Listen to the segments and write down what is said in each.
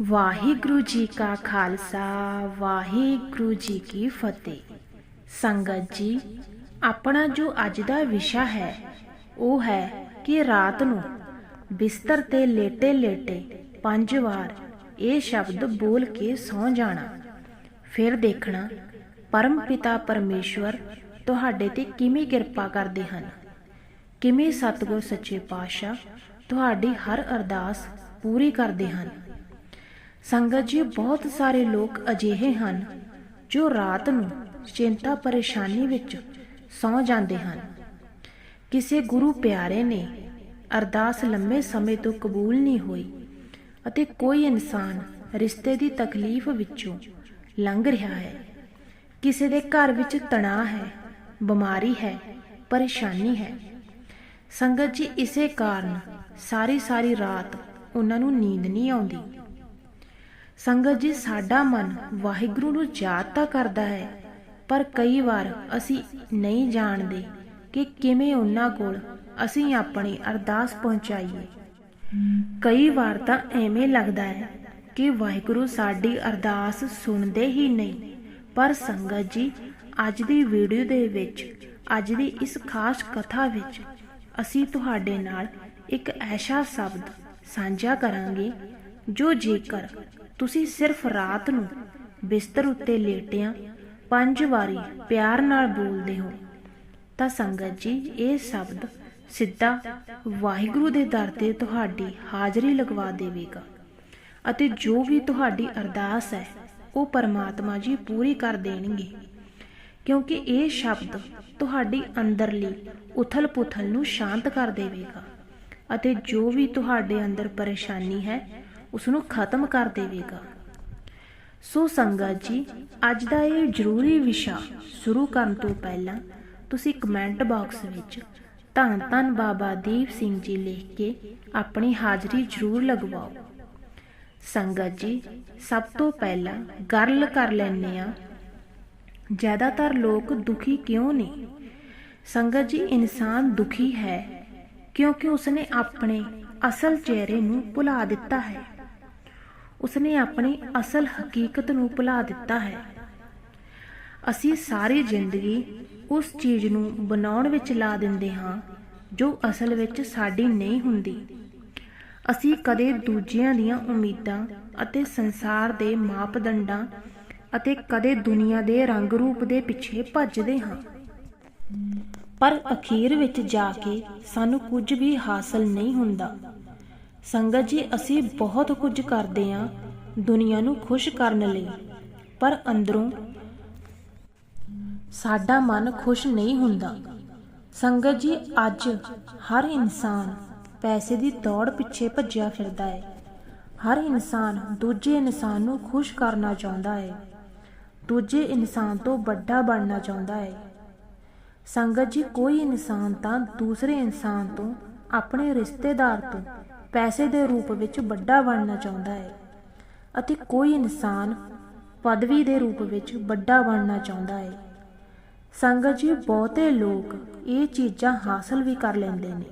ਵਾਹਿਗੁਰੂ ਜੀ ਕਾ ਖਾਲਸਾ, ਵਾਹਿਗੁਰੂ ਜੀ ਕੀ ਫਤਿਹ। ਸੰਗਤ ਜੀ, ਆਪਣਾ ਜੋ ਅੱਜ ਦਾ ਵਿਸ਼ਾ ਹੈ, ਉਹ ਹੈ ਕਿ ਰਾਤ ਨੂੰ ਬਿਸਤਰ ਤੇ ਲੇਟੇ ਲੇਟੇ ਪੰਜ ਵਾਰ ਇਹ ਸ਼ਬਦ ਬੋਲ ਕੇ ਸੌਂ ਜਾਣਾ, ਫਿਰ ਦੇਖਣਾ ਪਰਮ ਪਿਤਾ ਪਰਮੇਸ਼ਵਰ ਤੁਹਾਡੇ ਤੇ ਕਿਵੇਂ ਕਿਰਪਾ ਕਰਦੇ ਹਨ, ਕਿਵੇਂ ਸਤਿਗੁਰ ਸੱਚੇ ਪਾਤਸ਼ਾਹ ਤੁਹਾਡੀ ਹਰ ਅਰਦਾਸ ਪੂਰੀ ਕਰਦੇ ਹਨ। ਸੰਗਤ ਜੀ, ਬਹੁਤ ਸਾਰੇ ਲੋਕ ਅਜਿਹੇ ਹਨ ਜੋ ਰਾਤ ਨੂੰ ਚਿੰਤਾ, ਪਰੇਸ਼ਾਨੀ ਵਿੱਚ ਸੌ ਜਾਂਦੇ ਹਨ। ਕਿਸੇ ਗੁਰੂ ਪਿਆਰੇ ਨੇ ਅਰਦਾਸ ਲੰਮੇ ਸਮੇਂ ਤੋਂ ਕਬੂਲ ਨਹੀਂ ਹੋਈ ਅਤੇ ਕੋਈ ਇਨਸਾਨ ਰਿਸ਼ਤੇ ਦੀ ਤਕਲੀਫ ਵਿੱਚੋਂ ਲੰਘ ਰਿਹਾ ਹੈ। ਕਿਸੇ ਦੇ ਘਰ ਵਿੱਚ ਤਣਾਅ ਹੈ, ਬਿਮਾਰੀ ਹੈ, ਪਰੇਸ਼ਾਨੀ ਹੈ। ਸੰਗਤ ਜੀ, ਇਸੇ ਕਾਰਨ ਸਾਰੀ ਸਾਰੀ ਰਾਤ ਉਹਨਾਂ ਨੂੰ ਨੀਂਦ ਨਹੀਂ ਆਉਂਦੀ। ਸੰਗਤ ਜੀ, ਸਾਡਾ ਮਨ ਵਾਹਿਗੁਰੂ ਨੂੰ ਯਾਦ ਤਾਂ ਕਰਦਾ ਹੈ, ਪਰ ਕਈ ਵਾਰ ਅਸੀਂ ਨਹੀਂ ਜਾਣਦੇ ਕਿ ਕਿਵੇਂ ਉਹਨਾਂ ਕੋਲ ਅਸੀਂ ਆਪਣੀ ਅਰਦਾਸ ਪਹੁੰਚਾਈਏ। ਕਈ ਵਾਰ ਤਾਂ ਐਵੇਂ ਲੱਗਦਾ ਹੈ ਕਿ ਵਾਹਿਗੁਰੂ ਸਾਡੀ ਅਰਦਾਸ ਸੁਣਦੇ ਹੀ ਨਹੀਂ, ਪਰ ਸੰਗਤ ਜੀ, ਅੱਜ ਦੀ ਵੀਡੀਓ ਦੇ ਵਿੱਚ, ਅੱਜ ਦੀ ਇਸ ਖਾਸ ਕਥਾ ਵਿੱਚ ਅਸੀਂ ਤੁਹਾਡੇ ਨਾਲ ਇੱਕ ਐਸਾ ਸ਼ਬਦ ਸਾਂਝਾ ਕਰਾਂਗੇ, ਜੋ ਜੇਕਰ ਤੁਸੀਂ ਸਿਰਫ ਰਾਤ ਨੂੰ ਬਿਸਤਰ ਉੱਤੇ ਲੇਟਿਆਂ ਪੰਜ ਵਾਰੀ ਪਿਆਰ ਨਾਲ ਬੋਲਦੇ ਹੋ, ਤਾਂ ਸੰਗਤ ਜੀ, ਇਹ ਸ਼ਬਦ ਸਿੱਧਾ ਵਾਹਿਗੁਰੂ ਦੇ ਦਰ ਤੇ ਤੁਹਾਡੀ ਹਾਜ਼ਰੀ ਲਗਵਾ ਦੇਵੇਗਾ ਅਤੇ ਜੋ ਵੀ ਤੁਹਾਡੀ ਅਰਦਾਸ ਹੈ, ਉਹ ਪਰਮਾਤਮਾ ਜੀ ਪੂਰੀ ਕਰ ਦੇਣਗੇ। ਕਿਉਂਕਿ ਇਹ ਸ਼ਬਦ ਤੁਹਾਡੀ ਅੰਦਰਲੀ ਉਥਲ-ਪੁਥਲ ਨੂੰ ਸ਼ਾਂਤ ਕਰ ਦੇਵੇਗਾ ਅਤੇ ਜੋ ਵੀ ਤੁਹਾਡੇ ਅੰਦਰ ਪਰੇਸ਼ਾਨੀ ਹੈ ਉਸ ਨੂੰ ਖਤਮ ਕਰ ਦੇਵੇਗਾ। ਸੋ ਸੰਗਤ ਜੀ, ਅੱਜ ਦਾ ਇਹ ਜ਼ਰੂਰੀ ਵਿਸ਼ਾ ਸ਼ੁਰੂ ਕਰਨ ਤੋਂ ਪਹਿਲਾਂ ਤੁਸੀਂ ਕਮੈਂਟ ਬਾਕਸ ਵਿੱਚ ਧੰਨ ਧੰਨ ਬਾਬਾ ਦੀਪ ਸਿੰਘ ਜੀ ਲਿਖ ਕੇ ਆਪਣੀ ਹਾਜ਼ਰੀ ਜ਼ਰੂਰ ਲਗਵਾਓ। ਸੰਗਤ ਜੀ, ਸਭ ਤੋਂ ਪਹਿਲਾਂ ਗੱਲ ਕਰ ਲੈਣੇ ਆ ਜ਼ਿਆਦਾਤਰ ਲੋਕ ਦੁਖੀ ਕਿਉਂ ਨੇ? ਸੰਗਤ ਜੀ, ਇਨਸਾਨ ਦੁਖੀ ਹੈ ਕਿਉਂਕਿ ਉਸਨੇ ਆਪਣੇ ਅਸਲ ਚਿਹਰੇ ਨੂੰ ਭੁਲਾ ਦਿੱਤਾ ਹੈ। ਉਸਨੇ ਆਪਣੀ ਅਸਲ ਹਕੀਕਤ ਨੂੰ ਭੁਲਾ ਦਿੱਤਾ ਹੈ। ਅਸੀਂ ਸਾਰੀ ਜ਼ਿੰਦਗੀ ਉਸ ਚੀਜ਼ ਨੂੰ ਬਣਾਉਣ ਵਿੱਚ ਲਾ ਦਿੰਦੇ ਹਾਂ, ਜੋ ਅਸਲ ਵਿੱਚ ਸਾਡੀ ਨਹੀਂ ਹੁੰਦੀ। ਅਸੀਂ ਕਦੇ ਦੂਜਿਆਂ ਦੀਆਂ ਉਮੀਦਾਂ ਅਤੇ ਸੰਸਾਰ ਦੇ ਮਾਪਦੰਡਾਂ ਅਤੇ ਕਦੇ ਦੁਨੀਆ ਦੇ ਰੰਗ ਰੂਪ ਦੇ ਪਿੱਛੇ ਭੱਜਦੇ ਹਾਂ। ਪਰ ਅਖੀਰ ਵਿੱਚ ਜਾ ਕੇ ਸਾਨੂੰ ਕੁਝ ਵੀ ਹਾਸਲ ਨਹੀਂ ਹੁੰਦਾ। ਸੰਗਤ ਜੀ, ਅਸੀਂ ਬਹੁਤ ਕੁਝ ਕਰਦੇ ਹਾਂ ਦੁਨੀਆ ਨੂੰ ਖੁਸ਼ ਕਰਨ ਲਈ। ਪਰ ਅੰਦਰੋਂ ਸਾਡਾ ਮਨ ਖੁਸ਼ ਨਹੀਂ ਹੁੰਦਾ। ਸੰਗਤ ਜੀ, ਅੱਜ ਹਰ ਇਨਸਾਨ ਪੈਸੇ ਦੀ ਦੌੜ ਪਿੱਛੇ ਭੱਜਿਆ ਫਿਰਦਾ ਹੈ। ਹਰ ਇਨਸਾਨ ਦੂਜੇ ਇਨਸਾਨ ਨੂੰ ਖੁਸ਼ ਕਰਨਾ ਚਾਹੁੰਦਾ ਹੈ। ਦੂਜੇ ਇਨਸਾਨ ਤੋਂ ਵੱਡਾ ਬਣਨਾ ਚਾਹੁੰਦਾ ਹੈ। ਸੰਗਤ ਜੀ, ਕੋਈ ਇਨਸਾਨ ਤਾਂ ਦੂਸਰੇ ਇਨਸਾਨ ਤੋਂ, ਆਪਣੇ ਰਿਸ਼ਤੇਦਾਰ ਤੋਂ ਪੈਸੇ ਦੇ ਰੂਪ ਵਿੱਚ ਵੱਡਾ ਬਣਨਾ ਚਾਹੁੰਦਾ ਹੈ ਅਤੇ ਕੋਈ ਇਨਸਾਨ ਪਦਵੀ ਦੇ ਰੂਪ ਵਿੱਚ ਵੱਡਾ ਬਣਨਾ ਚਾਹੁੰਦਾ ਹੈ। ਸੰਗਤ ਜੀ, ਬਹੁਤੇ ਲੋਕ ਇਹ ਚੀਜ਼ਾਂ ਹਾਸਲ ਵੀ ਕਰ ਲੈਂਦੇ ਨੇ।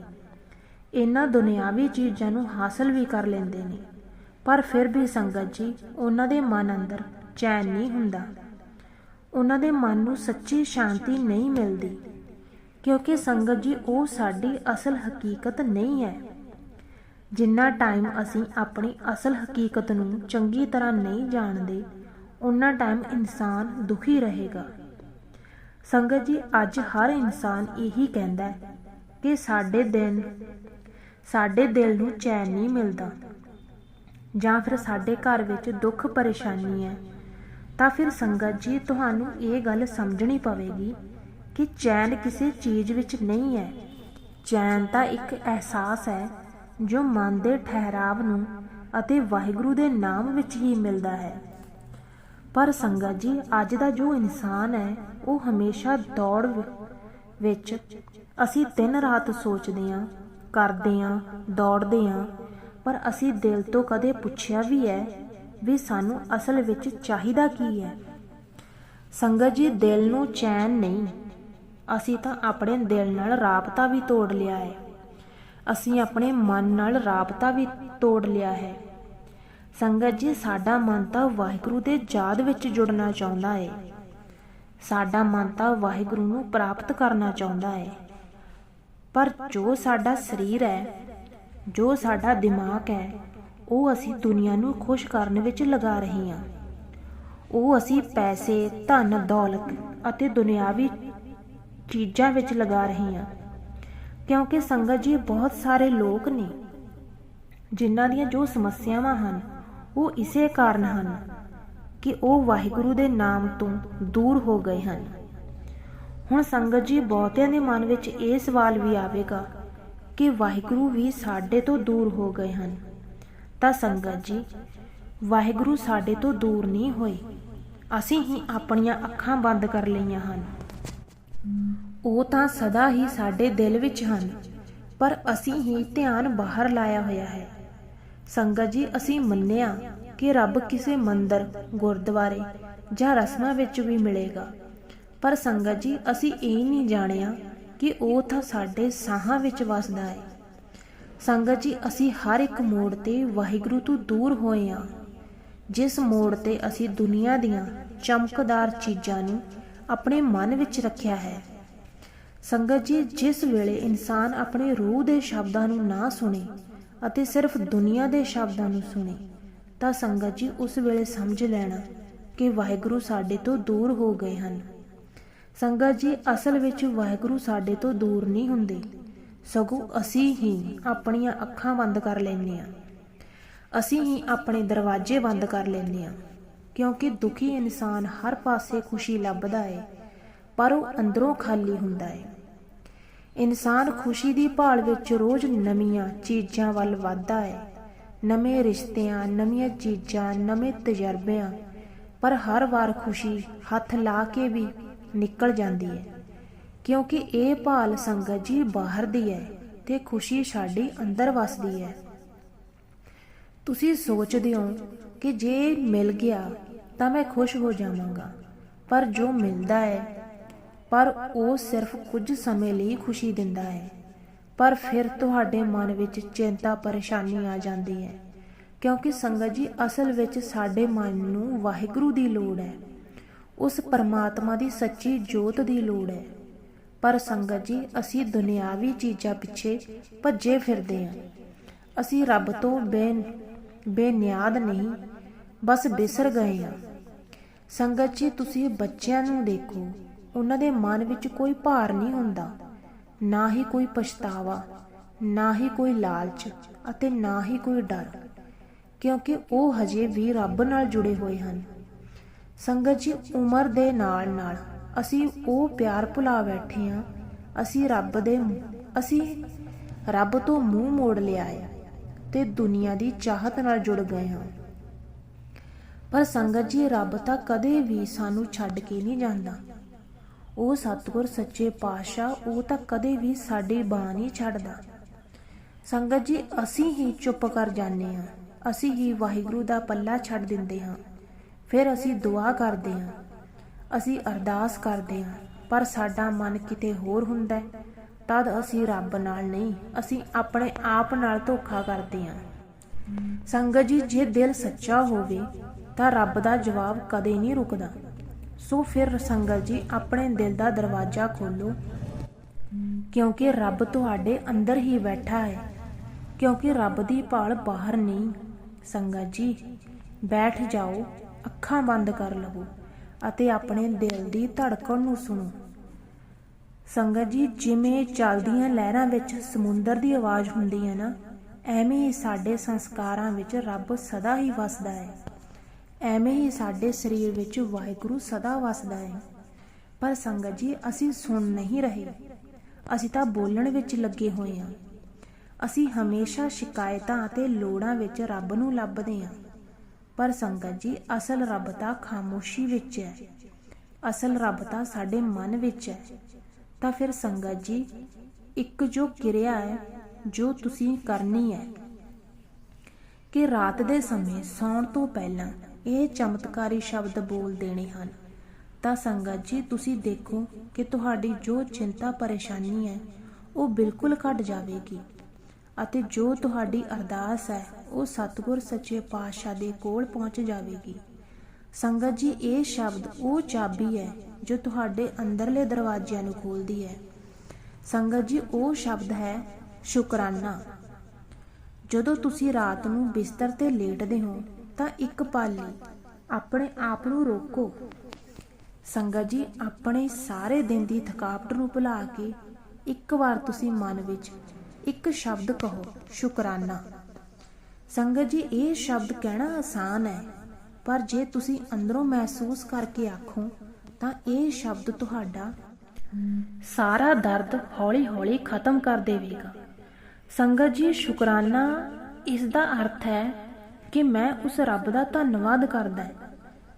ਇਹਨਾਂ ਦੁਨਿਆਵੀ ਚੀਜ਼ਾਂ ਨੂੰ ਹਾਸਲ ਵੀ ਕਰ ਲੈਂਦੇ ਨੇ। ਪਰ ਫਿਰ ਵੀ ਸੰਗਤ ਜੀ, ਉਹਨਾਂ ਦੇ ਮਨ ਅੰਦਰ ਚੈਨ ਨਹੀਂ ਹੁੰਦਾ। ਉਹਨਾਂ ਦੇ ਮਨ ਨੂੰ ਸੱਚੀ ਸ਼ਾਂਤੀ ਨਹੀਂ ਮਿਲਦੀ। ਕਿਉਂਕਿ ਸੰਗਤ ਜੀ, ਉਹ ਸਾਡੀ ਅਸਲ ਹਕੀਕਤ ਨਹੀਂ ਹੈ। ਜਿੰਨਾ ਟਾਈਮ ਅਸੀਂ ਆਪਣੀ ਅਸਲ ਹਕੀਕਤ ਨੂੰ ਚੰਗੀ ਤਰ੍ਹਾਂ ਨਹੀਂ ਜਾਣਦੇ ਉਨਾ ਟਾਈਮ ਇਨਸਾਨ ਦੁਖੀ ਰਹੇਗਾ। ਸੰਗਤ ਜੀ, ਅੱਜ ਹਰ ਇਨਸਾਨ ਇਹੀ ਕਹਿੰਦਾ ਕਿ ਸਾਡੇ ਦਿਨ, ਸਾਡੇ ਦਿਲ ਨੂੰ ਚੈਨ ਨਹੀਂ ਮਿਲਦਾ। ਜਾਂ ਫਿਰ ਸਾਡੇ ਘਰ ਵਿੱਚ ਦੁੱਖ ਪਰੇਸ਼ਾਨੀ ਹੈ, ਤਾਂ ਫਿਰ ਸੰਗਤ ਜੀ, ਤੁਹਾਨੂੰ ਇਹ ਗੱਲ ਸਮਝਣੀ ਪਵੇਗੀ ਕਿ ਚੈਨ ਕਿਸੇ ਚੀਜ਼ ਵਿੱਚ ਨਹੀਂ ਹੈ। ਚੈਨ ਤਾਂ ਇੱਕ ਅਹਿਸਾਸ ਹੈ ਜੋ ਮਨ ਦੇ ਠਹਿਰਾਵ ਨੂੰ ਅਤੇ ਵਾਹਿਗੁਰੂ ਦੇ ਨਾਮ ਵਿੱਚ ਹੀ ਮਿਲਦਾ ਹੈ। ਪਰ ਸੰਗਤ ਜੀ, ਅੱਜ ਦਾ ਜੋ ਇਨਸਾਨ ਹੈ, ਉਹ ਹਮੇਸ਼ਾ ਦੌੜ ਵਿੱਚ ਅਸੀਂ ਦਿਨ ਰਾਤ ਸੋਚਦੇ ਆਂ ਕਰਦੇ ਆਂ ਦੌੜਦੇ ਆਂ ਪਰ ਅਸੀਂ ਦਿਲ ਤੋਂ ਕਦੇ ਪੁੱਛਿਆ ਵੀ ਹੈ ਵੀ ਸਾਨੂੰ ਅਸਲ ਵਿੱਚ ਚਾਹੀਦਾ ਕੀ ਹੈ। ਸੰਗਤ ਜੀ, ਦਿਲ ਨੂੰ ਚੈਨ ਨਹੀਂ, ਅਸੀਂ ਤਾਂ ਆਪਣੇ ਦਿਲ ਨਾਲ ਰਾਬਤਾ ਵੀ ਤੋੜ ਲਿਆ ਹੈ। ਅਸੀਂ ਆਪਣੇ ਮਨ ਨਾਲ ਰਾਬਤਾ ਵੀ ਤੋੜ ਲਿਆ ਹੈ। ਸੰਗਤ ਜੀ, ਸਾਡਾ ਮਨ ਤਾਂ ਵਾਹਿਗੁਰੂ ਦੇ ਯਾਦ ਵਿੱਚ ਜੁੜਨਾ ਚਾਹੁੰਦਾ ਹੈ ਸਾਡਾ ਮਨ ਤਾਂ ਵਾਹਿਗੁਰੂ ਨੂੰ ਪ੍ਰਾਪਤ ਕਰਨਾ ਚਾਹੁੰਦਾ ਹੈ ਪਰ ਜੋ ਸਾਡਾ ਸਰੀਰ ਹੈ, ਜੋ ਸਾਡਾ ਦਿਮਾਗ ਹੈ, ਉਹ ਅਸੀਂ ਦੁਨੀਆ ਨੂੰ ਖੁਸ਼ ਕਰਨ ਵਿੱਚ ਲਗਾ ਰਹੇ ਹਾਂ। ਉਹ ਅਸੀਂ ਪੈਸੇ, ਧਨ, ਦੌਲਤ ਅਤੇ ਦੁਨਿਆਵੀ ਚੀਜ਼ਾਂ ਵਿੱਚ ਲਗਾ ਰਹੇ ਹਾਂ। ਕਿਉਂਕਿ ਸੰਗਤ ਜੀ, ਬਹੁਤ ਸਾਰੇ ਲੋਕ ਨੇ, ਜਿਨ੍ਹਾਂ ਦੀਆਂ ਜੋ ਸਮੱਸਿਆਵਾਂ ਹਨ, ਉਹ ਇਸੇ ਕਾਰਨ ਹਨ ਕਿ ਉਹ ਵਾਹਿਗੁਰੂ ਦੇ ਨਾਮ ਤੋਂ ਦੂਰ ਹੋ ਗਏ ਹਨ। ਹੁਣ ਸੰਗਤ ਜੀ, ਬਹੁਤਿਆਂ ਦੇ ਮਨ ਵਿੱਚ ਇਹ ਸਵਾਲ ਵੀ ਆਵੇਗਾ ਕਿ ਵਾਹਿਗੁਰੂ ਵੀ ਸਾਡੇ ਤੋਂ ਦੂਰ ਹੋ ਗਏ ਹਨ। ਤਾਂ ਸੰਗਤ ਜੀ, ਵਾਹਿਗੁਰੂ ਸਾਡੇ ਤੋਂ ਦੂਰ ਨਹੀਂ ਹੋਏ। ਅਸੀਂ ਹੀ ਆਪਣੀਆਂ ਅੱਖਾਂ ਬੰਦ ਕਰ ਲਈਆਂ ਹਨ। ਉਹ ਤਾਂ ਸਦਾ ਹੀ ਸਾਡੇ ਦਿਲ ਵਿੱਚ ਹਨ, ਪਰ ਅਸੀਂ ਹੀ ਧਿਆਨ ਬਾਹਰ ਲਾਇਆ ਹੋਇਆ ਹੈ। ਸੰਗਤ ਜੀ, ਅਸੀਂ ਮੰਨਿਆ ਕਿ ਰੱਬ ਕਿਸੇ ਮੰਦਰ, ਗੁਰਦੁਆਰੇ ਜਾਂ ਰਸਮਾਂ ਵਿੱਚ ਵੀ ਮਿਲੇਗਾ। ਪਰ ਸੰਗਤ ਜੀ, ਅਸੀਂ ਇਹ ਨਹੀਂ ਜਾਣਿਆ ਕਿ ਉਹ ਤਾਂ ਸਾਡੇ ਸਾਹਾਂ ਵਿੱਚ ਵਸਦਾ ਹੈ। ਸੰਗਤ ਜੀ, ਅਸੀਂ ਹਰ ਇੱਕ ਮੋੜ ਤੇ ਵਾਹਿਗੁਰੂ ਤੋਂ ਦੂਰ ਹੋਏ ਹਾਂ। ਜਿਸ ਮੋੜ ਤੇ ਅਸੀਂ ਦੁਨੀਆ ਦੀਆਂ ਚਮਕਦਾਰ ਚੀਜ਼ਾਂ ਨੂੰ ਆਪਣੇ ਮਨ ਵਿੱਚ ਰੱਖਿਆ ਹੈ ਸੰਗਤ ਜੀ, ਜਿਸ ਵੇਲੇ ਇਨਸਾਨ ਆਪਣੇ ਰੂਹ ਦੇ ਸ਼ਬਦਾਂ ਨੂੰ ਨਾ ਸੁਣੇ ਅਤੇ ਸਿਰਫ ਦੁਨੀਆ ਦੇ ਸ਼ਬਦਾਂ ਨੂੰ ਸੁਣੇ, ਤਾਂ ਸੰਗਤ ਜੀ ਉਸ ਵੇਲੇ ਸਮਝ ਲੈਣਾ ਕਿ ਵਾਹਿਗੁਰੂ ਸਾਡੇ ਤੋਂ ਦੂਰ ਹੋ ਗਏ ਹਨ। ਸੰਗਤ ਜੀ, ਅਸਲ ਵਿੱਚ ਵਾਹਿਗੁਰੂ ਸਾਡੇ ਤੋਂ ਦੂਰ ਨਹੀਂ ਹੁੰਦੇ। ਸਗੋਂ ਅਸੀਂ ਹੀ ਆਪਣੀਆਂ ਅੱਖਾਂ ਬੰਦ ਕਰ ਲੈਂਦੇ ਹਾਂ। ਅਸੀਂ ਹੀ ਆਪਣੇ ਦਰਵਾਜ਼ੇ ਬੰਦ ਕਰ ਲੈਂਦੇ ਹਾਂ, ਕਿਉਂਕਿ ਦੁਖੀ ਇਨਸਾਨ ਹਰ ਪਾਸੇ ਖੁਸ਼ੀ ਲੱਭਦਾ ਹੈ ਪਰ ਉਹ ਅੰਦਰੋਂ ਖਾਲੀ ਹੁੰਦਾ ਹੈ ਇਨਸਾਨ ਖੁਸ਼ੀ ਦੀ ਭਾਲ ਵਿੱਚ ਰੋਜ਼ ਨਵੀਆਂ ਚੀਜ਼ਾਂ ਵੱਲ ਵੱਧਦਾ ਹੈ ਨਵੇਂ ਰਿਸ਼ਤਿਆਂ, ਨਵੀਆਂ ਚੀਜ਼ਾਂ, ਨਵੇਂ ਤਜਰਬਿਆਂ, ਪਰ ਹਰ ਵਾਰ ਖੁਸ਼ੀ ਹੱਥ ਲਾ ਕੇ ਵੀ ਨਿਕਲ ਜਾਂਦੀ ਹੈ ਕਿਉਂਕਿ ਇਹ ਭਾਲ ਸੰਗਤ ਜੀ ਬਾਹਰ ਦੀ ਹੈ ਤੇ ਖੁਸ਼ੀ ਸਾਡੀ ਅੰਦਰ ਵਸਦੀ ਹੈ ਤੁਸੀਂ ਸੋਚਦੇ ਹੋ ਕਿ ਜੇ ਮਿਲ ਗਿਆ ਤਾਂ ਮੈਂ ਖੁਸ਼ ਹੋ ਜਾਵਾਂਗਾ, ਪਰ ਜੋ ਮਿਲਦਾ ਹੈ ਪਰ ਉਹ ਸਿਰਫ ਕੁਝ ਸਮੇਂ ਲਈ ਖੁਸ਼ੀ ਦਿੰਦਾ ਹੈ। ਪਰ ਫਿਰ ਤੁਹਾਡੇ ਮਨ ਵਿੱਚ ਚਿੰਤਾ, ਪਰੇਸ਼ਾਨੀ ਆ ਜਾਂਦੀ ਹੈ, ਕਿਉਂਕਿ ਸੰਗਤ ਜੀ, ਅਸਲ ਵਿੱਚ ਸਾਡੇ ਮਨ ਨੂੰ ਵਾਹਿਗੁਰੂ ਦੀ ਲੋੜ ਹੈ। ਉਸ ਪਰਮਾਤਮਾ ਦੀ ਸੱਚੀ ਜੋਤ ਦੀ ਲੋੜ ਹੈ। ਪਰ ਸੰਗਤ ਜੀ, ਅਸੀਂ ਦੁਨਿਆਵੀ ਚੀਜ਼ਾਂ ਪਿੱਛੇ ਭੱਜੇ ਫਿਰਦੇ ਹਾਂ। ਅਸੀਂ ਰੱਬ ਤੋਂ ਬੇ ਬੇਨਿਆਦ ਨਹੀਂ, ਬਸ ਬਿਸਰ ਗਏ ਹਾਂ। ਸੰਗਤ ਜੀ, ਤੁਸੀਂ ਬੱਚਿਆਂ ਨੂੰ ਦੇਖੋ। ਉਹਨਾਂ ਦੇ ਮਨ ਵਿੱਚ ਕੋਈ ਭਾਰ ਨਹੀਂ ਹੁੰਦਾ। ਨਾ ਹੀ ਕੋਈ ਪਛਤਾਵਾ, ਨਾ ਹੀ ਕੋਈ ਲਾਲਚ ਅਤੇ ਨਾ ਹੀ ਕੋਈ ਡਰ, ਕਿਉਂਕਿ ਉਹ ਹਜੇ ਵੀ ਰੱਬ ਨਾਲ ਜੁੜੇ ਹੋਏ ਹਨ। ਸੰਗਤ ਜੀ, ਉਮਰ ਦੇ ਨਾਲ ਨਾਲ ਅਸੀਂ ਉਹ ਪਿਆਰ ਭੁਲਾ ਬੈਠੇ ਹਾਂ। ਅਸੀਂ ਰੱਬ ਦੇ ਅਸੀਂ ਰੱਬ ਤੋਂ ਮੂੰਹ ਮੋੜ ਲਿਆ ਹੈ ਤੇ ਦੁਨੀਆ ਦੀ ਚਾਹਤ ਨਾਲ ਜੁੜ ਗਏ ਹਾਂ। ਪਰ ਸੰਗਤ ਜੀ, ਰੱਬ ਤਾਂ ਕਦੇ ਵੀ ਸਾਨੂੰ ਛੱਡ ਕੇ ਨਹੀਂ ਜਾਂਦਾ। ਉਹ ਸਤਿਗੁਰ ਸੱਚੇ ਪਾਤਸ਼ਾਹ, ਉਹ ਤਾਂ ਕਦੇ ਵੀ ਸਾਡੀ ਬਾਹ ਨਹੀਂ ਛੱਡਦਾ। ਸੰਗਤ ਜੀ, ਅਸੀਂ ਹੀ ਚੁੱਪ ਕਰ ਜਾਂਦੇ ਹਾਂ। ਅਸੀਂ ਹੀ ਵਾਹਿਗੁਰੂ ਦਾ ਪੱਲਾ ਛੱਡ ਦਿੰਦੇ ਹਾਂ। ਫਿਰ ਅਸੀਂ ਦੁਆ ਕਰਦੇ ਹਾਂ। ਅਸੀਂ ਅਰਦਾਸ ਕਰਦੇ ਹਾਂ, ਪਰ ਸਾਡਾ ਮਨ ਕਿਤੇ ਹੋਰ ਹੁੰਦਾ ਹੈ। ਤਦ ਅਸੀਂ ਰੱਬ ਨਾਲ ਨਹੀਂ, ਅਸੀਂ ਆਪਣੇ ਆਪ ਨਾਲ ਧੋਖਾ ਕਰਦੇ ਹਾਂ। ਸੰਗਤ ਜੀ, ਜੇ ਦਿਲ ਸੱਚਾ ਹੋਵੇ, ਤਾਂ ਰੱਬ ਦਾ ਜਵਾਬ ਕਦੇ ਨਹੀਂ ਰੁਕਦਾ। ਸੋ ਫਿਰ ਸੰਗਤ ਜੀ ਆਪਣੇ ਦਿਲ ਦਾ ਦਰਵਾਜ਼ਾ ਖੋਲੋ ਕਿਉਂਕਿ ਰੱਬ ਤੁਹਾਡੇ ਅੰਦਰ ਹੀ ਬੈਠਾ ਹੈ, ਕਿਉਂਕਿ ਰੱਬ ਦੀ ਭਾਲ ਬਾਹਰ ਨਹੀਂ। ਸੰਗਤ ਜੀ, ਬੈਠ ਜਾਓ, ਅੱਖਾਂ ਬੰਦ ਕਰ ਲਵੋ ਅਤੇ ਆਪਣੇ ਦਿਲ ਦੀ ਧੜਕਣ ਨੂੰ ਸੁਣੋ। ਸੰਗਤ ਜੀ, ਜਿਵੇਂ ਚੱਲਦੀਆਂ ਲਹਿਰਾਂ ਵਿੱਚ ਸਮੁੰਦਰ ਦੀ ਆਵਾਜ਼ ਹੁੰਦੀ ਹੈ ਨਾ, ਐਵੇਂ ਹੀ ਸਾਡੇ ਸੰਸਕਾਰਾਂ ਵਿੱਚ ਰੱਬ ਸਦਾ ਹੀ ਵਸਦਾ ਹੈ। ਐਵੇਂ ਹੀ ਸਾਡੇ ਸਰੀਰ ਵਿੱਚ ਵਾਹਿਗੁਰੂ ਸਦਾ ਵਸਦਾ ਹੈ। ਪਰ ਸੰਗਤ ਜੀ, ਅਸੀਂ ਸੁਣ ਨਹੀਂ ਰਹੇ। ਅਸੀਂ ਤਾਂ ਬੋਲਣ ਵਿੱਚ ਲੱਗੇ ਹੋਏ ਹਾਂ। ਅਸੀਂ ਹਮੇਸ਼ਾ ਸ਼ਿਕਾਇਤਾਂ ਅਤੇ ਲੋੜਾਂ ਵਿੱਚ ਰੱਬ ਨੂੰ ਲੱਭਦੇ ਹਾਂ। ਪਰ ਸੰਗਤ ਜੀ, ਅਸਲ ਰੱਬ ਤਾਂ ਖਾਮੋਸ਼ੀ ਵਿੱਚ ਹੈ। ਅਸਲ ਰੱਬ ਤਾਂ ਸਾਡੇ ਮਨ ਵਿੱਚ ਹੈ। ਤਾਂ ਫਿਰ ਸੰਗਤ ਜੀ, ਇੱਕ ਜੋ ਕਿਰਿਆ ਹੈ, ਜੋ ਤੁਸੀਂ ਕਰਨੀ ਹੈ, ਕਿ ਰਾਤ ਦੇ ਸਮੇਂ ਸੌਣ ਤੋਂ ਪਹਿਲਾਂ ਇਹ ਚਮਤਕਾਰੀ ਸ਼ਬਦ ਬੋਲ ਦੇਣੇ ਹਨ। ਤਾਂ ਸੰਗਤ ਜੀ, ਤੁਸੀਂ ਦੇਖੋ ਕਿ ਤੁਹਾਡੀ ਜੋ ਚਿੰਤਾ ਪਰੇਸ਼ਾਨੀ ਹੈ, ਉਹ ਬਿਲਕੁਲ ਘਟ ਜਾਵੇਗੀ ਅਤੇ ਜੋ ਤੁਹਾਡੀ ਅਰਦਾਸ ਹੈ, ਉਹ ਸਤਿਗੁਰ ਸੱਚੇ ਪਾਤਸ਼ਾਹ ਦੇ ਕੋਲ ਪਹੁੰਚ ਜਾਵੇਗੀ। ਸੰਗਤ ਜੀ, ਇਹ ਸ਼ਬਦ ਉਹ ਚਾਬੀ ਹੈ ਜੋ ਤੁਹਾਡੇ ਅੰਦਰਲੇ ਦਰਵਾਜ਼ਿਆਂ ਨੂੰ ਖੋਲਦੀ ਹੈ। ਸੰਗਤ ਜੀ, ਉਹ ਸ਼ਬਦ ਹੈ ਸ਼ੁਕਰਾਨਾ। ਜਦੋਂ ਤੁਸੀਂ ਰਾਤ ਨੂੰ ਬਿਸਤਰ ਤੇ ਲੇਟਦੇ ਹੋ ਤਾਂ ਇੱਕ ਪਾਲੀ। ਆਪਣੇ ਆਪ ਨੂੰ ਰੋਕੋ। ਸੰਗਤ ਜੀ, ਆਪਣੇ ਸਾਰੇ ਦਿਨ ਦੀ ਥਕਾਵਟ ਨੂੰ ਭੁਲਾ ਕੇ ਇੱਕ ਵਾਰ ਤੁਸੀਂ ਮਨ ਵਿੱਚ ਇੱਕ ਸ਼ਬਦ ਕਹੋ, ਸ਼ੁਕਰਾਨਾ। ਸੰਗਤ ਜੀ, ਇਹ ਸ਼ਬਦ ਕਹਿਣਾ ਆਸਾਨ ਹੈ, ਪਰ ਜੇ ਤੁਸੀਂ ਅੰਦਰੋਂ ਮਹਿਸੂਸ ਕਰਕੇ ਆਖੋ, ਤਾਂ ਇਹ ਸ਼ਬਦ ਤੁਹਾਡਾ ਸਾਰਾ ਦਰਦ ਹੌਲੀ-ਹੌਲੀ ਖਤਮ ਕਰ ਦੇਵੇਗਾ। ਸੰਗਤ ਜੀ, ਸ਼ੁਕਰਾਨਾ ਇਸ ਦਾ ਅਰਥ ਹੈ ਕਿ ਮੈਂ ਉਸ ਰੱਬ ਦਾ ਧੰਨਵਾਦ ਕਰਦਾ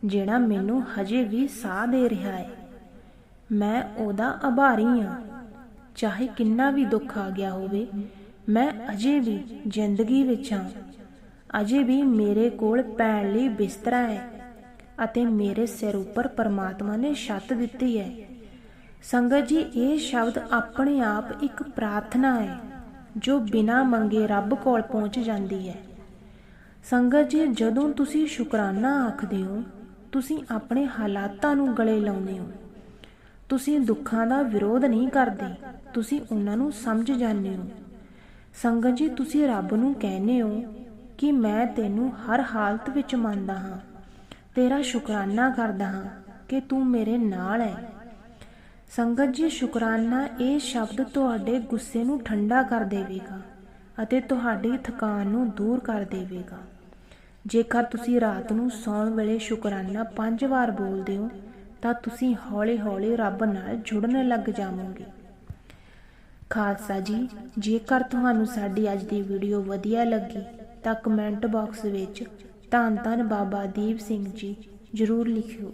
ਜਿਹੜਾ ਮੈਨੂੰ ਹਜੇ ਵੀ ਸਾਹ ਦੇ ਰਿਹਾ ਹੈ। ਮੈਂ ਉਹਦਾ ਆਭਾਰੀ ਹਾਂ। ਚਾਹੇ ਕਿੰਨਾ ਵੀ ਦੁੱਖ ਆ ਗਿਆ ਹੋਵੇ, ਮੈਂ ਅਜੇ ਵੀ ਜ਼ਿੰਦਗੀ ਵਿੱਚ ਹਾਂ। ਅਜੇ ਵੀ ਮੇਰੇ ਕੋਲ ਪੈਣ ਲਈ ਬਿਸਤਰਾ ਹੈ ਅਤੇ ਮੇਰੇ ਸਿਰ ਉੱਪਰ ਪਰਮਾਤਮਾ ਨੇ ਛੱਤ ਦਿੱਤੀ ਹੈ। ਸੰਗਤ ਜੀ, ਇਹ ਸ਼ਬਦ ਆਪਣੇ ਆਪ ਇੱਕ ਪ੍ਰਾਰਥਨਾ ਹੈ, ਜੋ ਬਿਨਾ ਮੰਗੇ ਰੱਬ ਕੋਲ ਪਹੁੰਚ ਜਾਂਦੀ ਹੈ। ਸੰਗਤ ਜੀ, ਜਦੋਂ ਤੁਸੀਂ ਸ਼ੁਕਰਾਨਾ ਆਖਦੇ ਹੋ, ਤੁਸੀਂ ਆਪਣੇ ਹਾਲਾਤਾਂ ਨੂੰ ਗਲੇ ਲਾਉਂਦੇ ਹੋ। ਤੁਸੀਂ ਦੁੱਖਾਂ ਦਾ ਵਿਰੋਧ ਨਹੀਂ ਕਰਦੇ, ਤੁਸੀਂ ਉਹਨਾਂ ਨੂੰ ਸਮਝ ਜਾਂਦੇ ਹੋ। ਸੰਗਤ ਜੀ, ਤੁਸੀਂ ਰੱਬ ਨੂੰ ਕਹਿੰਦੇ ਹੋ ਕਿ ਮੈਂ ਤੈਨੂੰ ਹਰ ਹਾਲਤ ਵਿੱਚ ਮੰਨਦਾ ਹਾਂ, ਤੇਰਾ ਸ਼ੁਕਰਾਨਾ ਕਰਦਾ ਹਾਂ ਕਿ ਤੂੰ ਮੇਰੇ ਨਾਲ ਹੈ। ਸੰਗਤ ਜੀ, ਸ਼ੁਕਰਾਨਾ ਇਹ ਸ਼ਬਦ ਤੁਹਾਡੇ ਗੁੱਸੇ ਨੂੰ ਠੰਡਾ ਕਰ ਦੇਵੇਗਾ। ਅਤੇ ਤੁਹਾਡੀ ਥਕਾਨ ਨੂੰ ਦੂਰ ਕਰ ਦੇਵੇਗਾ। ਜੇਕਰ ਤੁਸੀਂ ਰਾਤ ਨੂੰ ਸੌਣ ਵੇਲੇ ਸ਼ੁਕਰਾਨਾ ਪੰਜ ਵਾਰ ਬੋਲਦੇ ਹੋ, ਤਾਂ ਤੁਸੀਂ ਹੌਲੀ-ਹੌਲੀ ਰੱਬ ਨਾਲ ਜੁੜਨ ਲੱਗ ਜਾਵੋਗੇ। ਖਾਲਸਾ ਜੀ, ਜੇਕਰ ਤੁਹਾਨੂੰ ਸਾਡੀ ਅੱਜ ਦੀ ਵੀਡੀਓ ਵਧੀਆ ਲੱਗੀ, ਤਾਂ ਕਮੈਂਟ ਬਾਕਸ ਵਿੱਚ ਧੰਨ ਧੰਨ ਬਾਬਾ ਦੀਪ ਸਿੰਘ ਜੀ ਜ਼ਰੂਰ ਲਿਖਿਓ।